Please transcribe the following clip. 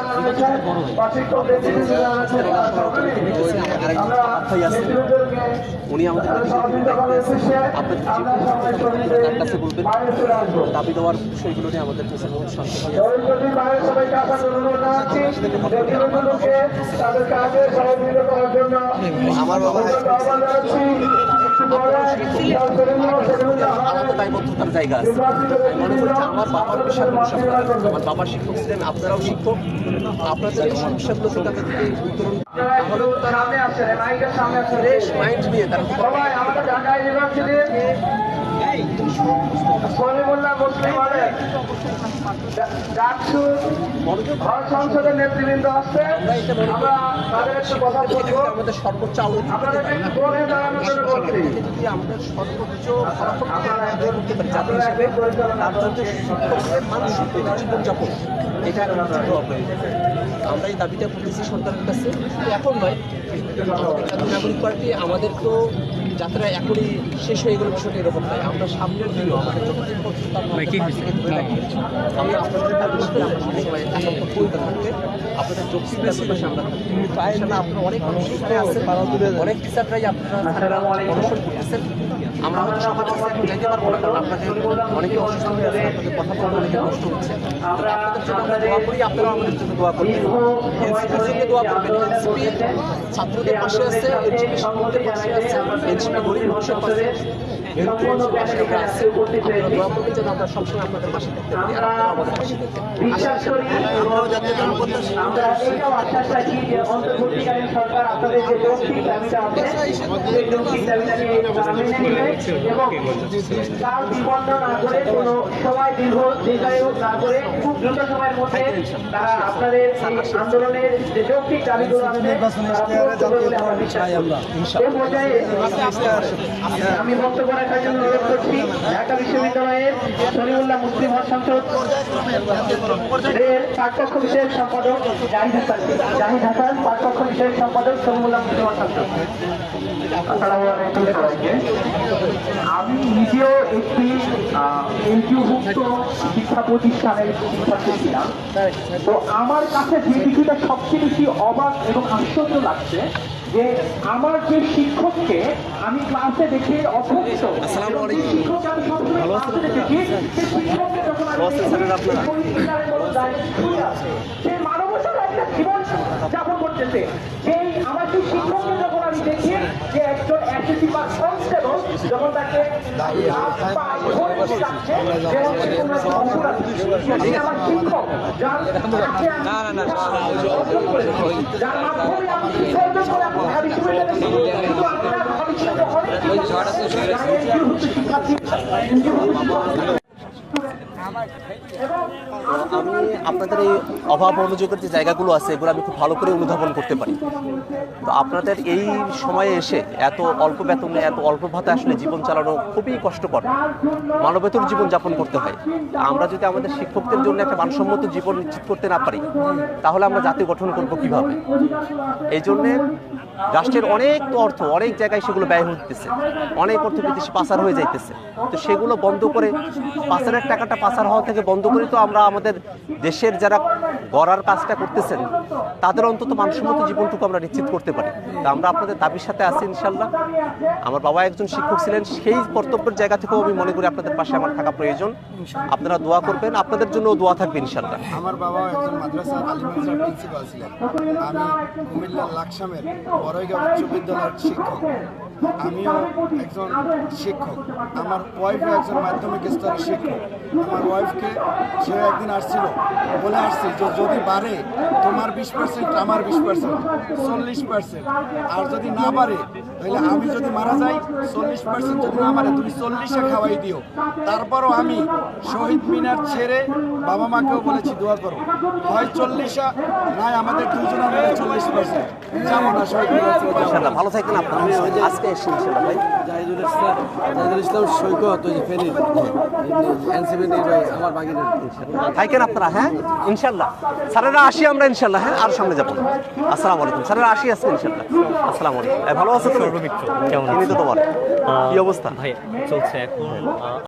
যারা রয়েছে বা নেতৃবৃন্দ যারা রয়েছে তারা সকলেই আমরা নেতৃবৃন্দকে উনি আমাদের সহযোগিতা করার উদ্দেশ্যে আমরা সবাই শহীদের বাইরে চলে আসব দাবি দেওয়ার বিষয়গুলো নিয়ে আমাদের কাছে বহুত সন্দেহ বাইরে সবাইকে আসার অনুরোধ জানাচ্ছি নেতৃবৃন্দকে তাদের কাজে সহযোগিতা করার জন্য আমার বাবা আহ্বান জানাচ্ছি একটু পরে তার দায়বদ্ধতার জায়গা আছে। মনে করি যে আমার বাবার বড় আমার বাবার শিক্ষক ছিলেন, আপনারাও শিক্ষক। আপনাদের এই সমস্যাগুলো থেকে উত্তরণ আপনারা একটু সামনে মাইকের সামনে আসেন ফ্রেশ মাইন্ড নিয়ে তারা সবাই আমাদের ঢাকা ইউনিভার্সিটির কলিমুল্লাহ মুসলিম কলেজ ডাকসু হল সংসদের নেতৃবৃন্দ আসছে। আমরা তাদের একটু কথা বলব। আমাদের সর্বোচ্চ দাঁড়ানোর জন্য বলছি। যদি আমাদের সর্বোচ্চ ফলাফল আদায় করতে পারি জাতি হিসেবে তার জন্য শিক্ষকদের মানসিক জীবনযাপন। এটা আমরা এই দাবিটা করতেছি সরকারের কাছে। এখন নয়। আমাদের নাগরিক পার্টি আমাদের তো যাত্রা এখনই শেষ হয়ে গেল বিষয়টা এরকম নয়। আমরা সামনের দিনও আমাদের আপনাদের করে আমরা আপনারা অনেক মানুষ আছেন। অনেক টিচাররাই আপনারা অনশন করতেছেন। আমরা হয়তো সবার কাছে এখন যাইতে পারব না কারণ আপনাদের অনেকে অসুস্থ হয়ে আছে আপনাদের কথা বলতে অনেকে কষ্ট হচ্ছে। আপনাদের জন্য আমরা দোয়া করি আমাদের জন্য দোয়া করবেন। এনসিপির জন্য দোয়া করবেন। এনসিপি ছাত্রদের পাশে আছে এনসিপি শিক্ষকদের পাশে আছে এনসিপি গরিব মানুষের পাশে সম্পূর্ণ ব্যাপারে কাছে উপস্থিত আপনারা হয়েছি দোয়া করবেন যেন আমরা সবসময় আপনাদের পাশে থাকতে পারি আর আপনারা আমাদের পাশে থাকতে বিশ্বাস করি এবং আমরা এটাও আশ্বাস রাখি যে অন্তর্বর্তীকালীন সরকার আপনাদের যে যৌক্তিক দাবিটা আছে সেই যৌক্তিক দাবিটাকে মেনে নেবে এবং কাল বিপন্ন না করে কোনো সময় দীর্ঘ দীর্ঘায়ু না করে খুব দ্রুত সময়ের মধ্যে তারা আপনাদের এই আন্দোলনের যে যৌক্তিক দাবিগুলো আছে তারা পূরণ করবে বলে আমরা বিশ্বাস করি। এই পর্যায়ে আমি বক্তব্য রাখার জন্য অনুরোধ করছি ঢাকা বিশ্ববিদ্যালয়ের সলিমুল্লাহ মুসলিম হল সংসদ এর পাঠ্যক্ষ বিষয়ক সম্পাদক জাহিদ হাসান। জাহিদ হাসান পাঠ্যক্ষ বিষয়ক সম্পাদক সলিমুল্লাহ মুসলিম সংসদ। আসসালামু আলাইকুম। সবাইকে আমি নিজেও একটি এনজিওভুক্ত শিক্ষা প্রতিষ্ঠানের শিক্ষার্থী ছিলাম। তো আমার কাছে যে বিষয়টা সবচেয়ে বেশি অবাক এবং আশ্চর্য লাগছে যে আমার যে শিক্ষককে আমি ক্লাসে দেখে অভ্যস্ত আসসালামু এবং যে শিক্ষককে আমি সবসময় ক্লাসে দেখেছি সেই শিক্ষককে যখন আমি। সে মানবতার একটা জীবন যাপন করতেছে। সেই আমার যে শিক্ষককে যখন আমি দেখি যে একজন এসএসসি কনস্টেবল যখন তাকে আমার শিক্ষক যার যার মাধ্যমে আমি করে কিন্তু আপনার ভবিষ্যতে অনেক শিক্ষার্থী আমি আপনাদের এই অভাব অনুযোগের যে জায়গাগুলো আছে, এগুলো আমি খুব ভালো করে অনুধাবন করতে পারি। তো আপনাদের এই সময়ে এসে এত অল্প বেতনে, এত অল্প ভাতে আসলে জীবন চালানো খুবই কষ্টকর। মানবেতর জীবন যাপন করতে হয়। আমরা যদি আমাদের শিক্ষকদের জন্য একটা মানসম্মত জীবন নিশ্চিত করতে না পারি, তাহলে আমরা জাতি গঠন করব কীভাবে? এই জন্যে রাষ্ট্রের অনেক অর্থ, অনেক জায়গায় সেগুলো ব্যয় হতেছে অনেক অর্থ বিদেশে পাচার হয়ে যাইতেছে। তো সেগুলো বন্ধ করে পাচারের টাকাটা পাচার হওয়া থেকে বন্ধ করি। তো আমরা আমাদের দেশের যারা গড়ার কাজটা করতেছেন তাদের অন্তত মানসম্মত জীবনটুকু আমরা নিশ্চিত করতে পারি। তা আমরা আপনাদের দাবির সাথে আছি ইনশাল্লাহ আমার বাবা একজন শিক্ষক ছিলেন সেই কর্তব্যের জায়গা থেকেও আমি মনে করি আপনাদের পাশে আমার থাকা প্রয়োজন। আপনারা দোয়া করবেন আপনাদের জন্য দোয়া থাকবে ইনশাল্লাহ আমার বাবা একজন মাদ্রাসা আলিমাদ্রাসার প্রিন্সিপাল ছিলেন। আমি কুমিল্লার লাকসামের বড়ইগাঁও উচ্চ বিদ্যালয়ের শিক্ষক। আমিও একজন শিক্ষক। আমার ওয়াইফও একজন মাধ্যমিক স্তরের শিক্ষক। আমার ওয়াইফকে সে একদিন আসছিল বলে আসছে যে যদি বাড়ে তোমার বিশ পার্সেন্ট আমার বিশ পার্সেন্ট চল্লিশ পার্সেন্ট আর যদি না বাড়ে তাহলে আমি যদি মারা যাই চল্লিশ পার্সেন্ট যদি না বাড়ে তুমি চল্লিশে খাওয়াই দিও। তারপরও আমি শহীদ মিনার ছেড়ে বাবা মাকেও বলেছি দোয়া করো। হয় চল্লিশা নয় আমাদের দুজনে মিলে চল্লিশ পার্সেন্ট যাব না শহীদ মিনার ভালো থাকবেন আপনারা। আজকে এসে ভাই। জাহিদুল ইসলাম জাহিদুল ইসলাম সৈকত ওই যে এনসিপি নির্বাচন আমার বাগিনের থাকেন আপনারা হ্যাঁ? ইনশাল্লাহ স্যারেরা আসি আমরা ইনশাল্লাহ হ্যাঁ? আর সামনে যাব। আসসালাম আলাইকুম। স্যারেরা আসি আজকে ইনশাল্লাহ আসসালামু আলাইকুম। ভালো আছো তো সর্বমিত্র কেমন তো তোমার। কি অবস্থা? ভাই চলছে এখন